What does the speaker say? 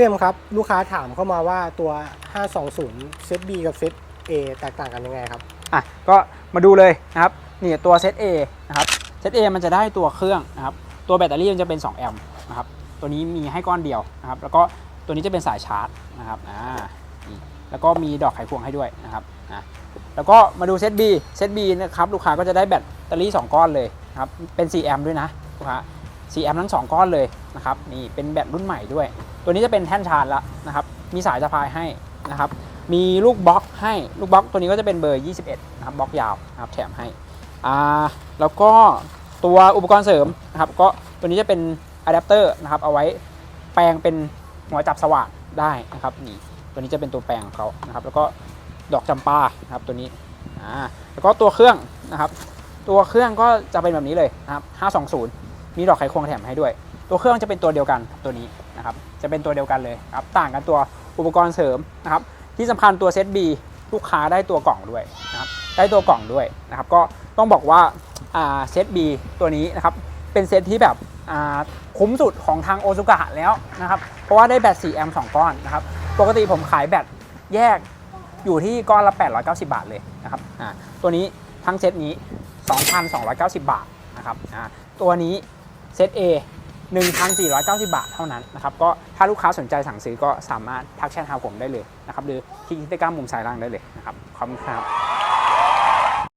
ี่เอ็มครับ ลูกค้าถามเข้ามาว่าตัว 520 เซต B กับเซต A แตกต่างกันยังไงครับ อะ ก็มาดูเลยนะครับ นี่ตัวเซต A นะครับ เซต A มันจะได้ตัวเครื่องนะครับ ตัวแบตเตอรี่มันจะเป็น 2 แอมป์นะครับ ตัวนี้มีให้ก้อนเดียวนะครับ แล้วก็ตัวนี้จะเป็นสายชาร์จนะครับ อ่า แล้วก็มีดอกไขควงให้ด้วยนะครับ อะแล้วก็มาดูเซต B เซต B นะครับ ลูกค้าก็จะได้แบตเตอรี่ 2 ก้อนเลยนะครับ เป็น 4 แอมป์ด้วยนะลูกค้า 4แอมป์ทั้ง 2 ก้อนเลยนะครับนี่เป็นแบตรุ่นใหม่ด้วย ตัวนี้จะเป็นแท่นชาร์จละนะครับมีสายสะพายให้นะครับมีลูกบล็อกให้ลูกบล็อกตัวนี้ก็จะเป็นเบอร์ 21นะครับบล็อกยาวนะครับแถมให้อ่าแล้วก็ตัวอุปกรณ์เสริมนะครับก็ตัวนี้จะเป็นอะแดปเตอร์นะครับเอาไว้แปลงเป็นหัวจับสว่านได้นะครับนี่ตัวนี้จะเป็นตัวแปลงของเขานะครับแล้วก็ดอกจำปานะครับตัวนี้อ่าแล้วก็ตัวเครื่องนะครับตัวเครื่องก็จะเป็นแบบนี้เลยนะครับ520 มีดอกไขควงแถมให้ด้วย ตัวเครื่องจะเป็นตัวเดียวกันตัวนี้นะครับจะเป็นตัวเดียวกันเลยครับต่างกันตัวอุปกรณ์เสริมนะครับที่สำคัญตัวเซต B ลูกค้าได้ตัวกล่องด้วยนะครับได้ตัวกล่องด้วยนะครับก็ต้องบอกว่าเซต B ตัวนี้นะครับเป็นเซตที่แบบคุ้มสุดของทางโอซุกะแล้วนะครับเพราะว่าได้แบต4แอมป์2ก้อนนะครับปกติผมขายแบตแยกอยู่ที่ก้อนละ 890 บาทเลยนะครับอ่าตัวนี้ทั้งเซตนี้ 2,290 บาทนะครับอ่าตัวนี้ เซต A 1,490 บาทเท่านั้นนะครับก็ถ้าลูกค้าสนใจสั่งซื้อก็สามารถทักแชทหาผมได้เลยนะครับหรือที่กิจกรรมมุมสายล่างได้เลยนะครับขอบคุณครับ